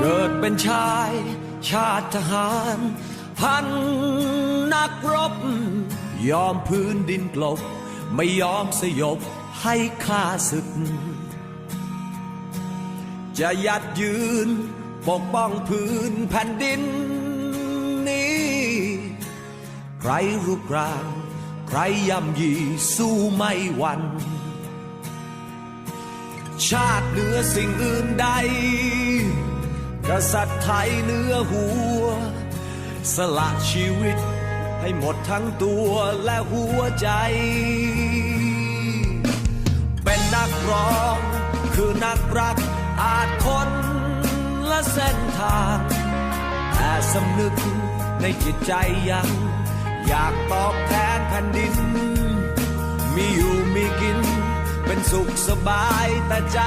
เกิดเป็นชาย ชาติทหาร พันนักรบ ยอมพื้นดินกลบ ไม่ยอมสยบให้ข้าศึก จะยัดยืน ปกป้องพื้นแผ่นดินนี้ ใครรูปร่าง ใครย่ำยีสู้ไม่หวันชาติเหนือสิ่งอื่นใด ษัตริย์ไทยเนื้อหัว สละชีวิตให้หมดทั้งตัวและหัวใจ เป็นนักร้องคือนักรักอาจคนละเส้นทาง แต่สำนึกในจิตใจยัง อยากตอบแทนแผ่นดิน มีอยู่มีกิน เป็นสุขสบายแต่ใจ